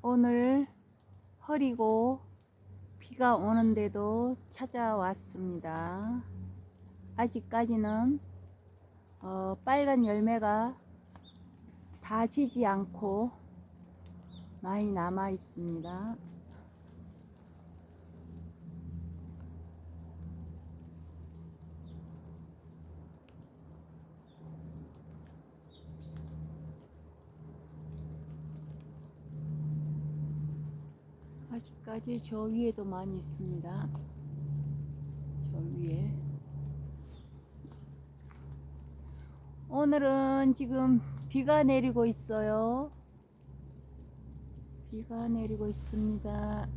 오늘 흐리고 비가 오는데도 찾아왔습니다. 아직까지는 어, 빨간 열매가 다 지지 않고 많이 남아 있습니다. 아직까지 저 위에도 많이 있습니다. 저 위에. 오늘은 지금 비가 내리고 있어요. 비가 내리고 있습니다.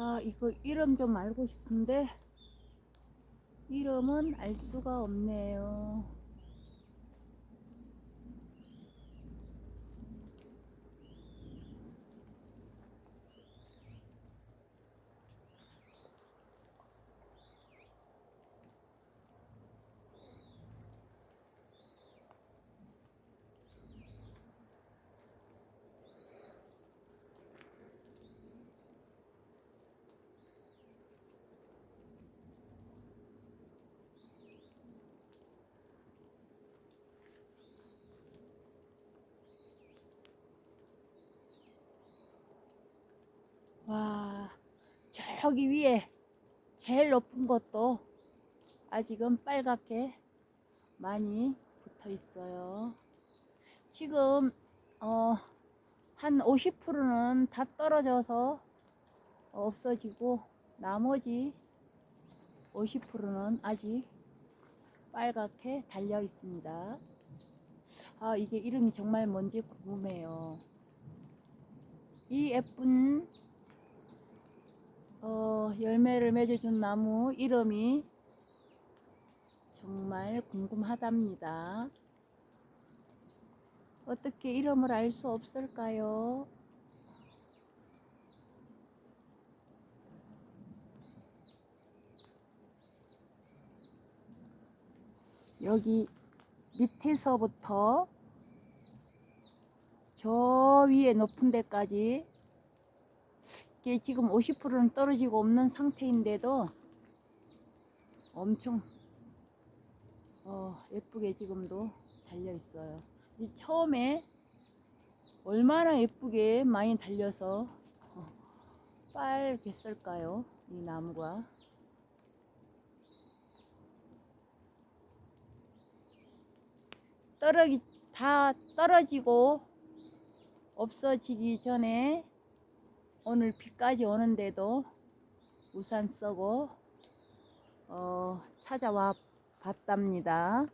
아, 이거 이름 좀 알고 싶은데 이름은 알 수가 없네요. 와, 저기 위에 제일 높은 것도 아직은 빨갛게 많이 붙어 있어요. 지금 어, 한 50%는 다 떨어져서 없어지고 나머지 50%는 아직 빨갛게 달려 있습니다. 아, 이게 이름이 정말 뭔지 궁금해요. 이 예쁜 어, 열매를 맺어준 나무 이름이 정말 궁금하답니다. 어떻게 이름을 알 수 없을까요? 여기 밑에서부터 저 위에 높은 데까지 이게 지금 50%는 떨어지고 없는 상태인데도 엄청 어, 예쁘게 지금도 달려 있어요. 이 처음에 얼마나 예쁘게 많이 달려서 어, 빨겠을까요? 이 나무가. 떨어기 다 떨어지고 없어지기 전에 오늘 비까지 오는데도 우산 쓰고 어, 찾아와 봤답니다.